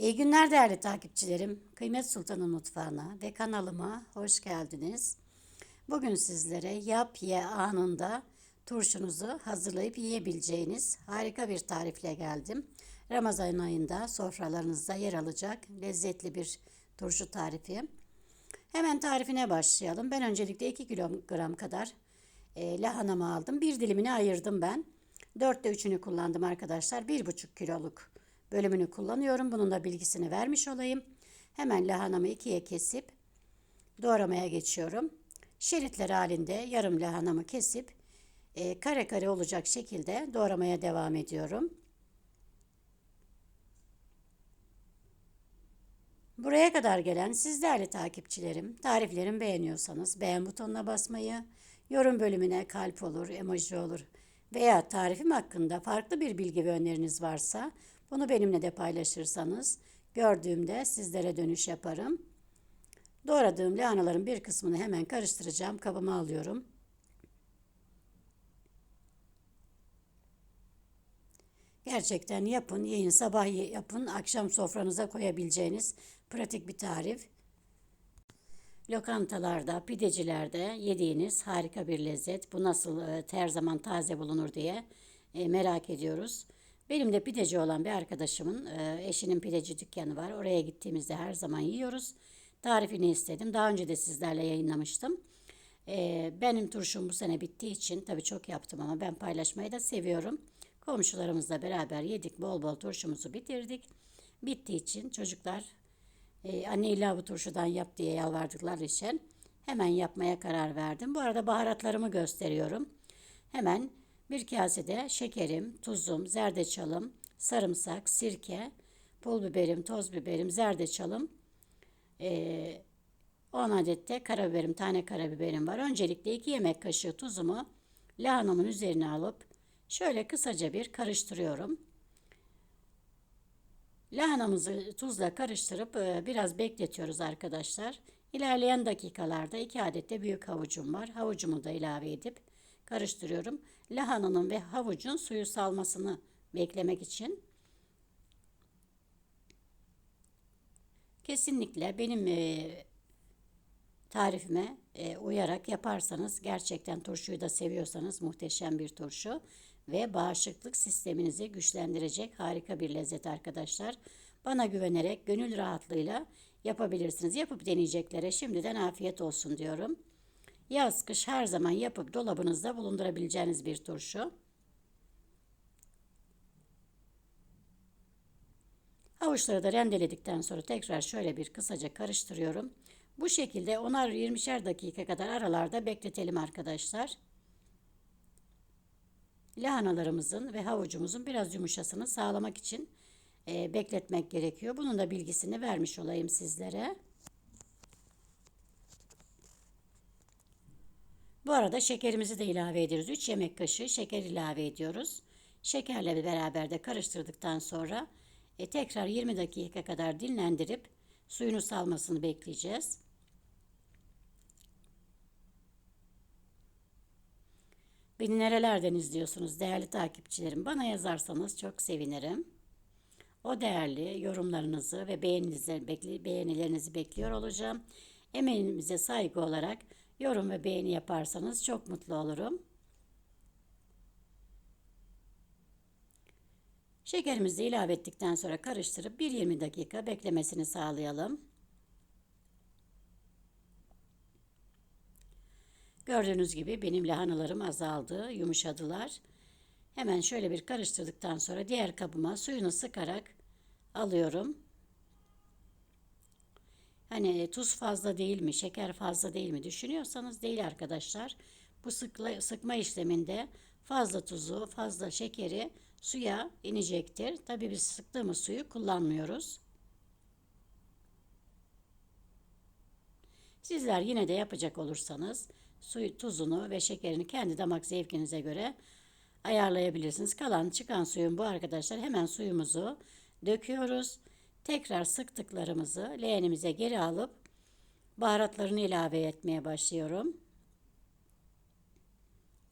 İyi günler değerli takipçilerim. Kıymet Sultan'ın mutfağına ve kanalıma hoş geldiniz. Bugün sizlere yap ye anında turşunuzu hazırlayıp yiyebileceğiniz harika bir tarifle geldim. Ramazan ayında sofralarınızda yer alacak lezzetli bir turşu tarifi. Hemen tarifine başlayalım. Ben öncelikle 2 kilogram kadar e, lahanamı aldım. Bir dilimini ayırdım ben. Dörtte üçünü kullandım arkadaşlar. Bir buçuk kiloluk bölümünü kullanıyorum. Bunun da bilgisini vermiş olayım. Hemen lahanamı ikiye kesip doğramaya geçiyorum. Şeritler halinde yarım lahanamı kesip e, kare kare olacak şekilde doğramaya devam ediyorum. Buraya kadar gelen siz değerli takipçilerim, tariflerimi beğeniyorsanız beğen butonuna basmayı, yorum bölümüne kalp olur, emoji olur veya tarifim hakkında farklı bir bilgi ve öneriniz varsa bunu benimle de paylaşırsanız gördüğümde sizlere dönüş yaparım. Doğradığım lahanaların bir kısmını hemen karıştıracağım. Kabıma alıyorum. Gerçekten yapın, yiyin, sabah yapın, akşam sofranıza koyabileceğiniz pratik bir tarif. Lokantalarda, pidecilerde yediğiniz harika bir lezzet. Bu nasıl e, her zaman taze bulunur diye e, merak ediyoruz. Benim de pideci olan bir arkadaşımın e, eşinin pideci dükkanı var. Oraya gittiğimizde her zaman yiyoruz. Tarifini istedim. Daha önce de sizlerle yayınlamıştım. Benim turşum bu sene bittiği için tabii çok yaptım ama ben paylaşmayı da seviyorum. Komşularımızla beraber yedik. Bol bol turşumuzu bitirdik. Bittiği için çocuklar e, anne illa bu turşudan yap diye yalvardıklar için hemen yapmaya karar verdim. Bu arada baharatlarımı gösteriyorum. Hemen bir kasede şekerim, tuzum, zerdeçalım, sarımsak, sirke, pul biberim, toz biberim, zerdeçalım, e, 10 adet de karabiberim, tane karabiberim var. Öncelikle 2 yemek kaşığı tuzumu lahanamın üzerine alıp şöyle kısaca bir karıştırıyorum. Lahanamızı tuzla karıştırıp biraz bekletiyoruz arkadaşlar. İlerleyen dakikalarda 2 adet de büyük havucum var. Havucumu da ilave edip karıştırıyorum. Lahananın ve havucun suyu salmasını beklemek için. Kesinlikle benim e, tarifime e, uyarak yaparsanız gerçekten turşuyu da seviyorsanız muhteşem bir turşu ve bağışıklık sisteminizi güçlendirecek harika bir lezzet arkadaşlar. Bana güvenerek gönül rahatlığıyla yapabilirsiniz. Yapıp deneyeceklere şimdiden afiyet olsun diyorum. Yaz kış her zaman yapıp dolabınızda bulundurabileceğiniz bir turşu. Havuçları da rendeledikten sonra tekrar şöyle bir kısaca karıştırıyorum. Bu şekilde 10'ar 20'şer dakika kadar aralarda bekletelim arkadaşlar lahanalarımızın ve havucumuzun biraz yumuşasını sağlamak için e, bekletmek gerekiyor. Bunun da bilgisini vermiş olayım sizlere. Bu arada şekerimizi de ilave ediyoruz. 3 yemek kaşığı şeker ilave ediyoruz. Şekerle beraber de karıştırdıktan sonra e, tekrar 20 dakika kadar dinlendirip suyunu salmasını bekleyeceğiz. Beni nerelerden izliyorsunuz değerli takipçilerim? Bana yazarsanız çok sevinirim. O değerli yorumlarınızı ve beğenilerinizi bekliyor olacağım. Emeğimize saygı olarak yorum ve beğeni yaparsanız çok mutlu olurum. Şekerimizi ilave ettikten sonra karıştırıp 1-20 dakika beklemesini sağlayalım. Gördüğünüz gibi benim lahanalarım azaldı, yumuşadılar. Hemen şöyle bir karıştırdıktan sonra diğer kabıma suyunu sıkarak alıyorum. Hani tuz fazla değil mi, şeker fazla değil mi düşünüyorsanız değil arkadaşlar. Bu sıkla, sıkma işleminde fazla tuzu, fazla şekeri suya inecektir. Tabii biz sıktığımız suyu kullanmıyoruz. Sizler yine de yapacak olursanız suyu, tuzunu ve şekerini kendi damak zevkinize göre ayarlayabilirsiniz. Kalan çıkan suyun bu arkadaşlar hemen suyumuzu döküyoruz. Tekrar sıktıklarımızı leğenimize geri alıp baharatlarını ilave etmeye başlıyorum.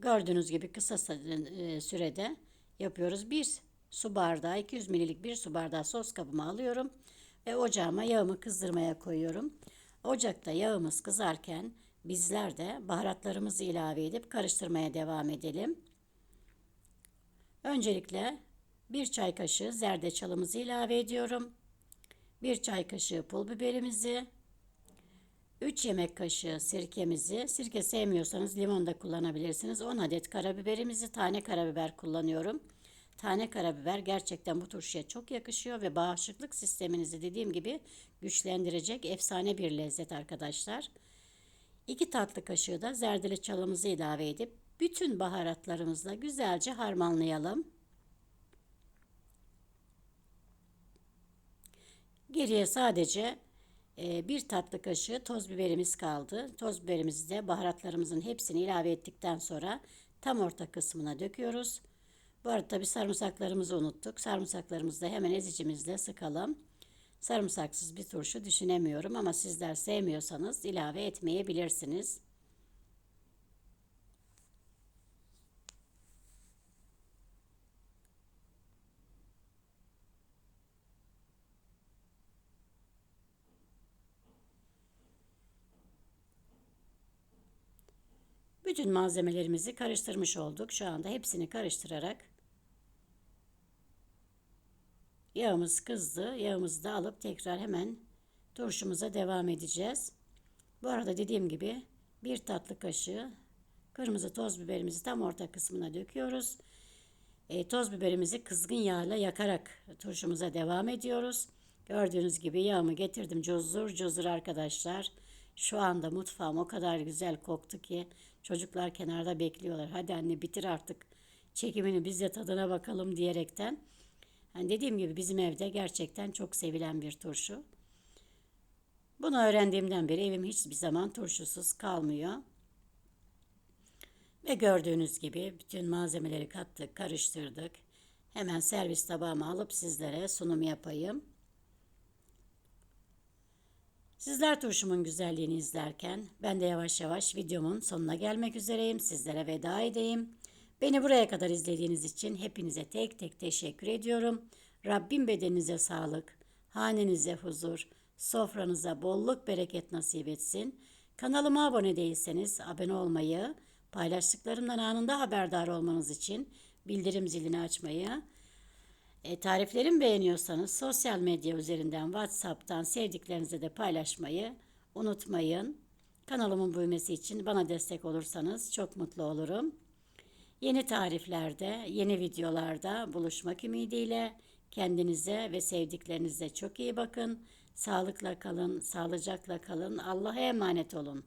Gördüğünüz gibi kısa e, sürede yapıyoruz. Bir su bardağı 200 ml'lik bir su bardağı sos kabıma alıyorum. Ve ocağıma yağımı kızdırmaya koyuyorum. Ocakta yağımız kızarken bizler de baharatlarımızı ilave edip karıştırmaya devam edelim. Öncelikle bir çay kaşığı zerdeçalımızı ilave ediyorum. Bir çay kaşığı pul biberimizi, 3 yemek kaşığı sirkemizi, sirke sevmiyorsanız limon da kullanabilirsiniz. 10 adet karabiberimizi, tane karabiber kullanıyorum. Tane karabiber gerçekten bu turşuya çok yakışıyor ve bağışıklık sisteminizi dediğim gibi güçlendirecek efsane bir lezzet arkadaşlar. 2 tatlı kaşığı da zerdeçalımızı ilave edip bütün baharatlarımızla güzelce harmanlayalım. Geriye sadece e, bir tatlı kaşığı toz biberimiz kaldı. Toz biberimizi de baharatlarımızın hepsini ilave ettikten sonra tam orta kısmına döküyoruz. Bu arada tabi sarımsaklarımızı unuttuk. Sarımsaklarımızı da hemen ezicimizle sıkalım. Sarımsaksız bir turşu düşünemiyorum ama sizler sevmiyorsanız ilave etmeyebilirsiniz. Bütün malzemelerimizi karıştırmış olduk. Şu anda hepsini karıştırarak yağımız kızdı. Yağımızı da alıp tekrar hemen turşumuza devam edeceğiz. Bu arada dediğim gibi bir tatlı kaşığı kırmızı toz biberimizi tam orta kısmına döküyoruz. E, toz biberimizi kızgın yağla yakarak turşumuza devam ediyoruz. Gördüğünüz gibi yağımı getirdim cozur cozur arkadaşlar. Şu anda mutfağım o kadar güzel koktu ki çocuklar kenarda bekliyorlar. Hadi anne bitir artık çekimini biz de tadına bakalım diyerekten. Yani dediğim gibi bizim evde gerçekten çok sevilen bir turşu. Bunu öğrendiğimden beri evim hiçbir zaman turşusuz kalmıyor. Ve gördüğünüz gibi bütün malzemeleri kattık, karıştırdık. Hemen servis tabağıma alıp sizlere sunum yapayım. Sizler turşumun güzelliğini izlerken ben de yavaş yavaş videomun sonuna gelmek üzereyim. Sizlere veda edeyim. Beni buraya kadar izlediğiniz için hepinize tek tek teşekkür ediyorum. Rabbim bedeninize sağlık, hanenize huzur, sofranıza bolluk bereket nasip etsin. Kanalıma abone değilseniz abone olmayı, paylaştıklarımdan anında haberdar olmanız için bildirim zilini açmayı, e, tariflerimi beğeniyorsanız sosyal medya üzerinden WhatsApp'tan sevdiklerinize de paylaşmayı unutmayın. Kanalımın büyümesi için bana destek olursanız çok mutlu olurum. Yeni tariflerde, yeni videolarda buluşmak ümidiyle kendinize ve sevdiklerinize çok iyi bakın. Sağlıkla kalın, sağlıcakla kalın. Allah'a emanet olun.